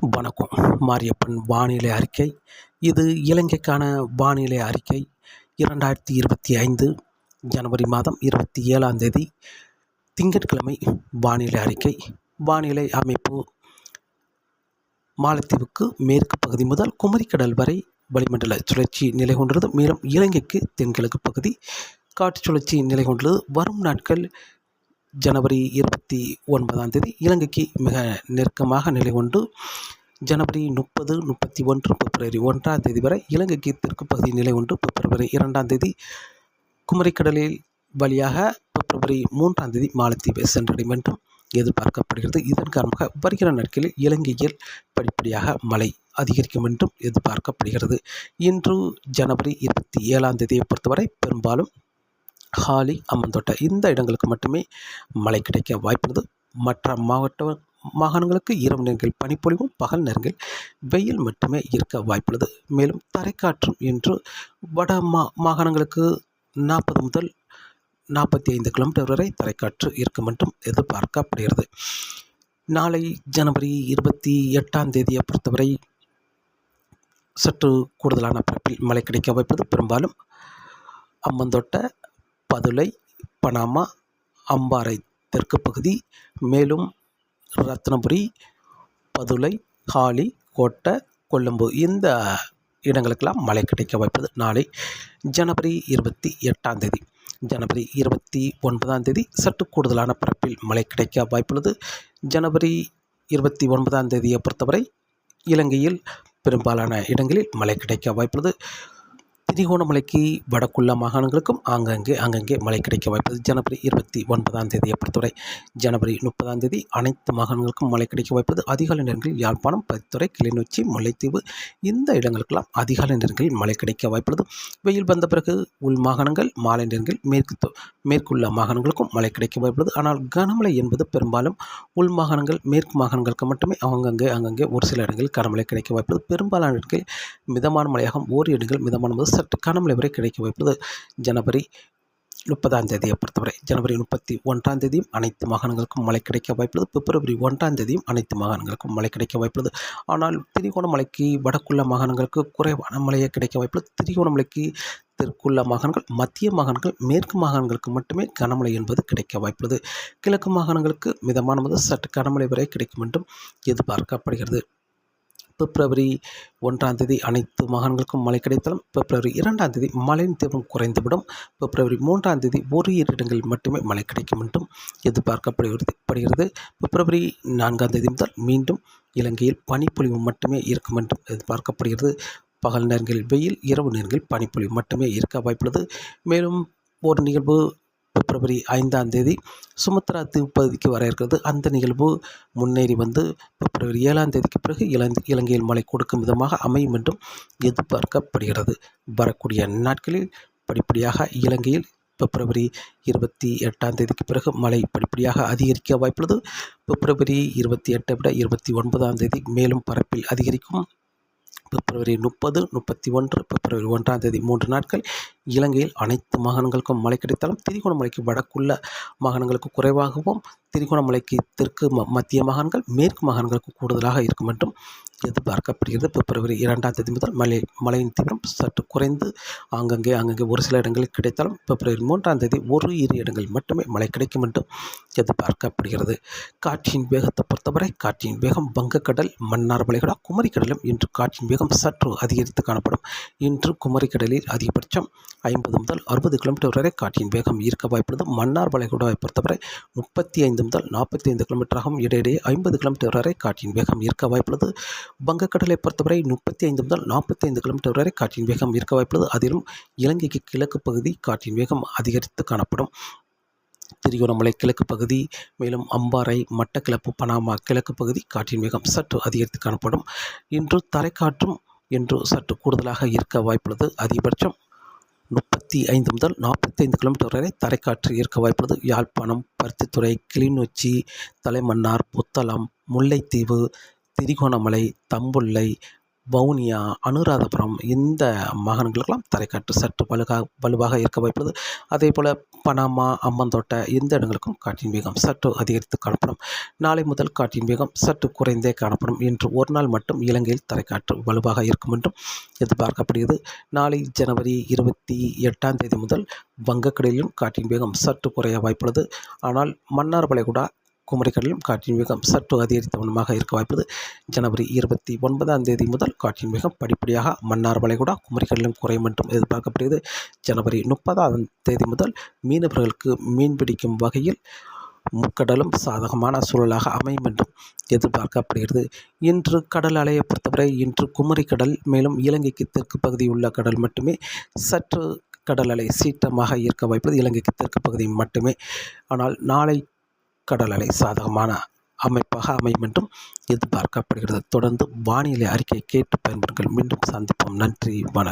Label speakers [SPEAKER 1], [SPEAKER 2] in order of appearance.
[SPEAKER 1] வணக்கம். மாரியப்பன் வானிலை அறிக்கை. இது இலங்கைக்கான வானிலை அறிக்கை. இரண்டாயிரத்தி இருபத்தி ஐந்து ஜனவரி மாதம் இருபத்தி ஏழாம் தேதி திங்கட்கிழமை வானிலை அறிக்கை. வானிலை அமைப்பு மாலத்தீவுக்கு மேற்கு பகுதி முதல் குமரிக்கடல் வரை வளிமண்டல சுழற்சி நிலை கொண்டுள்ளது. மேலும் இலங்கைக்கு தென்கிழக்கு பகுதி காற்று சுழற்சி நிலை கொண்டுள்ளது. வரும் நாட்கள் ஜனவரி இருபத்தி ஒன்பதாம் தேதி இலங்கைக்கு மிக நெருக்கமாக நிலை கொண்டு ஜனவரி முப்பது முப்பத்தி ஒன்று பிப்ரவரி ஒன்றாம் தேதி வரை இலங்கைக்கு தெற்கு பகுதி நிலை கொண்டு பிப்ரவரி இரண்டாம் தேதி குமரிக்கடலில் வழியாக பிப்ரவரி மூன்றாம் தேதி மாலத்தீவை சென்றடையும் என்றும் எதிர்பார்க்கப்படுகிறது. இதன் காரணமாக வருகிற நாட்களில் இலங்கையில் படிப்படியாக மழை அதிகரிக்கும் என்றும் எதிர்பார்க்கப்படுகிறது. இன்று ஜனவரி இருபத்தி ஏழாம் தேதியை பொறுத்தவரை பெரும்பாலும் ஹாலி அம்மந்தோட்டை இந்த இடங்களுக்கு மட்டுமே மழை கிடைக்க வாய்ப்புள்ளது. மற்ற மாவட்ட மாகாணங்களுக்கு இரவு நேரங்கள் பனிப்பொழிவும் பகல் நேரங்கள் வெயில் மட்டுமே இருக்க வாய்ப்புள்ளது. மேலும் தரைக்காற்றும் என்று வட மா மாகாணங்களுக்கு நாற்பது முதல் நாற்பத்தி ஐந்து கிலோமீட்டர் வரை தரைக்காற்று இருக்கும் என்றும் எதிர்பார்க்கப்படுகிறது. நாளை ஜனவரி இருபத்தி எட்டாம் தேதியை பொறுத்தவரை சற்று கூடுதலான பரப்பில் மழை கிடைக்க வாய்ப்பது பெரும்பாலும் அம்மந்தோட்ட பதுளை பனாமா அம்பாறை தெற்கு பகுதி மேலும் ரத்னபுரி பதுளை ஹாலி கோட்டை கொழும்பு இந்த இடங்களுக்கெல்லாம் மழை கிடைக்க வாய்ப்பது நாளை ஜனவரி இருபத்தி எட்டாம் தேதி ஜனவரி இருபத்தி ஒன்பதாம் தேதி சற்று கூடுதலான பரப்பில் மழை கிடைக்க வாய்ப்புள்ளது. ஜனவரி இருபத்தி ஒன்பதாம் தேதியை பொறுத்தவரை இலங்கையில் பெரும்பாலான இடங்களில் மழை கிடைக்க வாய்ப்புள்ளது. திரிகோணமலைக்கு வடக்குள்ள மாகாணங்களுக்கும் ஆங்காங்கே அங்கங்கே மழை கிடைக்க வாய்ப்பது. ஜனவரி இருபத்தி ஒன்பதாம் தேதியை பொறுத்தவரை ஜனவரி முப்பதாம் தேதி அனைத்து மாகாணங்களுக்கும் மழை கிடைக்க வாய்ப்பது. அதிகாலை நேரங்களில் யாழ்ப்பாணம் பத்துறை கிளிநொச்சி முல்லைத்தீவு இந்த இடங்களுக்கெல்லாம் அதிகாலை நேரங்களில் மழை கிடைக்க வாய்ப்புள்ளது. வெயில் வந்த பிறகு உள் மாகாணங்கள் மாலை நேரங்களில் மேற்கு மேற்குள்ள மாகாணங்களுக்கும் மழை கிடைக்க வாய்ப்புள்ளது. ஆனால் கனமழை என்பது பெரும்பாலும் உள் மாகாணங்கள் மேற்கு மாகாணங்களுக்கு மட்டுமே அங்கங்கே அங்கங்கே ஒரு சில இடங்களில் கனமழை கிடைக்க வாய்ப்புள்ளது. பெரும்பாலான இடங்களில் மிதமான மழையாகும் ஓரி இடங்கள் மிதமான சற்று கனமழை வரை கிடைக்க வாய்ப்புள்ளது ஜனவரி முப்பதாம் தேதியை பொறுத்தவரை ஜனவரி முப்பத்தி ஒன்றாம் தேதியும் அனைத்து மாகாணங்களுக்கும் மழை கிடைக்க வாய்ப்புள்ளது. பிப்ரவரி ஒன்றாம் தேதியும் அனைத்து மாகாணங்களுக்கும் மழை கிடைக்க வாய்ப்புள்ளது. ஆனால் திரிகோணமலைக்கு வடக்குள்ள மாகாணங்களுக்கு குறைவான மழையை கிடைக்க வாய்ப்புள்ளது. திரிகோணமலைக்கு தெற்குள்ள மாகாணங்கள் மத்திய மாகாணங்கள் மேற்கு மாகாணங்களுக்கு மட்டுமே கனமழை என்பது கிடைக்க வாய்ப்புள்ளது. கிழக்கு மாகாணங்களுக்கு மிதமான முதல் சற்று கனமழை வரை கிடைக்கும் என்றும் எதிர்பார்க்கப்படுகிறது. பிப்ரவரி ஒன்றாம் தேதி அனைத்து மாகாணங்களுக்கும் மழை கிடைத்தாலும் பிப்ரவரி இரண்டாம் தேதி மழையின் தீவிரம் குறைந்துவிடும். பிப்ரவரி மூன்றாம் தேதி ஒரு இரு இடங்களில் மட்டுமே மழை கிடைக்கும் என்றும் எதிர்பார்க்கப்படுகிறது. படுகிறது பிப்ரவரி நான்காம் தேதி முதல் மீண்டும் இலங்கையில் பனிப்பொழிவு மட்டுமே இருக்கும் என்றும் எதிர்பார்க்கப்படுகிறது. பகல் நேரங்களில் வெயில் இரவு நேரங்களில் பனிப்பொழிவு மட்டுமே இருக்க வாய்ப்புள்ளது. மேலும் ஒரு நிகழ்வு பிப்ரவரி ஐந்தாம் தேதி சுமத்ரா தீவு பகுதிக்கு வர இருக்கிறது. அந்த நிகழ்வு முன்னேறி வந்து பிப்ரவரி ஏழாம் தேதிக்கு பிறகு இலங்கை இலங்கையில் மழை கொடுக்கும் விதமாக அமையும் என்றும் எதிர்பார்க்கப்படுகிறது. வரக்கூடிய நாட்களில் படிப்படியாக இலங்கையில் பிப்ரவரி இருபத்தி எட்டாம் தேதிக்கு பிறகு மழை படிப்படியாக அதிகரிக்க வாய்ப்புள்ளது. பிப்ரவரி இருபத்தி எட்டை விட இருபத்தி ஒன்பதாம் தேதி மேலும் பரப்பில் அதிகரிக்கும் பிப்ரவரி முப்பது முப்பத்தி ஒன்று பிப்ரவரி ஒன்றாம் தேதி மூன்று நாட்கள் இலங்கையில் அனைத்து மாகாணங்களுக்கும் மழை கிடைத்தாலும் திரிகோணமலைக்கு வடக்குள்ள மாகாணங்களுக்கு குறைவாகவும் திரிகோணமலைக்கு தெற்கு மத்திய மாகாணங்கள் மேற்கு மாகாணங்களுக்கு கூடுதலாக இருக்கும் என்றும் எதிர்பார்க்கப்படுகிறது. பிப்ரவரி இரண்டாம் தேதி முதல் மழை மழையின் தீவிரம் சற்று குறைந்து ஆங்கங்கே ஆங்கங்கே ஒரு சில இடங்களில் கிடைத்தாலும் பிப்ரவரி மூன்றாம் தேதி ஒரு இரு இடங்களில் மட்டுமே மழை கிடைக்கும் என்றும் எதிர்பார்க்கப்படுகிறது. காற்றின் வேகத்தை பொறுத்தவரை காற்றின் வேகம் வங்கக்கடல் மன்னார் வளைகுடா குமரிக்கடலும் இன்று காற்றின் வேகம் சற்று அதிகரித்து காணப்படும். இன்று குமரிக்கடலில் அதிகபட்சம் ஐம்பது முதல் அறுபது கிலோமீட்டர் வரை காற்றின் வேகம் ஈர்க்க வாய்ப்புள்ளது. மன்னார் வளைகுடாவை பொறுத்தவரை முப்பத்தி ஐந்து முதல் நாற்பத்தி ஐந்து கிலோமீட்டராகவும் இடையிடையே ஐம்பது கிலோமீட்டர் வரை காற்றின் வேகம் ஈர்க்க வாய்ப்புள்ளது. வங்கக்கடலை பொறுத்தவரை முப்பத்தி ஐந்து முதல் நாற்பத்தி ஐந்து கிலோமீட்டர் வரை காற்றின் வேகம் இருக்க வாய்ப்புள்ளது. அதிலும் இலங்கைக்கு கிழக்கு பகுதி காற்றின் வேகம் அதிகரித்து காணப்படும். திருகோணமலை கிழக்கு பகுதி மேலும் அம்பாறை மட்டக்கிழப்பு பனாமா கிழக்கு பகுதி காற்றின் வேகம் சற்று அதிகரித்து காணப்படும். இன்று தரைக்காற்றும் இன்று சற்று கூடுதலாக இருக்க வாய்ப்புள்ளது. அதிகபட்சம் முப்பத்தி ஐந்து முதல் நாற்பத்தி ஐந்து கிலோமீட்டர் வரை தரைக்காற்று இருக்க வாய்ப்புள்ளது. யாழ்ப்பாணம் பருத்தித்துறை கிளிநொச்சி தலைமன்னார் புத்தளம் முல்லைத்தீவு திரிகோணமலை தம்புள்ளை வவுனியா அனுராதபுரம் இந்த மாகாணங்களுக்கெல்லாம் தரைக்காற்று சற்று வலுகா வலுவாக இருக்க வாய்ப்புள்ளது. அதே போல் பனாமா அம்மந்தோட்டை இந்த இடங்களுக்கும் காற்றின் வேகம் சற்று அதிகரித்து காணப்படும். நாளை முதல் காற்றின் வேகம் சற்று குறைந்தே காணப்படும் இன்று ஒரு நாள் மட்டும் இலங்கையில் தரைக்காற்று வலுவாக இருக்கும் என்றும் எதிர்பார்க்கப்படுகிறது. நாளை ஜனவரி இருபத்தி எட்டாம் தேதி முதல் வங்கக்கடலிலும் காற்றின் வேகம் சற்று குறைய வாய்ப்புள்ளது. ஆனால் மன்னார் வளைகுடா குமரிக்கடலிலும் காற்றின் வேகம் சற்று அதிகரித்த வண்ணமாக இருக்க வாய்ப்பது ஜனவரி இருபத்தி ஒன்பதாம் தேதி முதல் காற்றின் வேகம் படிப்படியாக மன்னார் வளைகுடா குமரிக்கடலிலும் குறையும் என்றும் எதிர்பார்க்கப்படுகிறது. ஜனவரி முப்பதாம் தேதி முதல் மீனவர்களுக்கு மீன்பிடிக்கும் வகையில் முக்கடலும் சாதகமான சூழலாக அமையும் என்றும் எதிர்பார்க்கப்படுகிறது. இன்று கடல் அலையை பொறுத்தவரை இன்று குமரிக்கடல் மேலும் இலங்கைக்கு தெற்கு பகுதி உள்ள கடல் மட்டுமே. சற்று கடல் அலை சீற்றமாக இருக்க வாய்ப்பது இலங்கைக்கு தெற்கு பகுதி மட்டுமே. ஆனால் நாளை கடல் அலை சாதகமான அமைப்பாக அமையும் என்றும் எதிர்பார்க்கப்படுகிறது. தொடர்ந்து வானிலை அறிக்கை கேட்டு பயன்பெறுங்கள். மீண்டும் சந்திப்போம். நன்றி. வணக்கம்.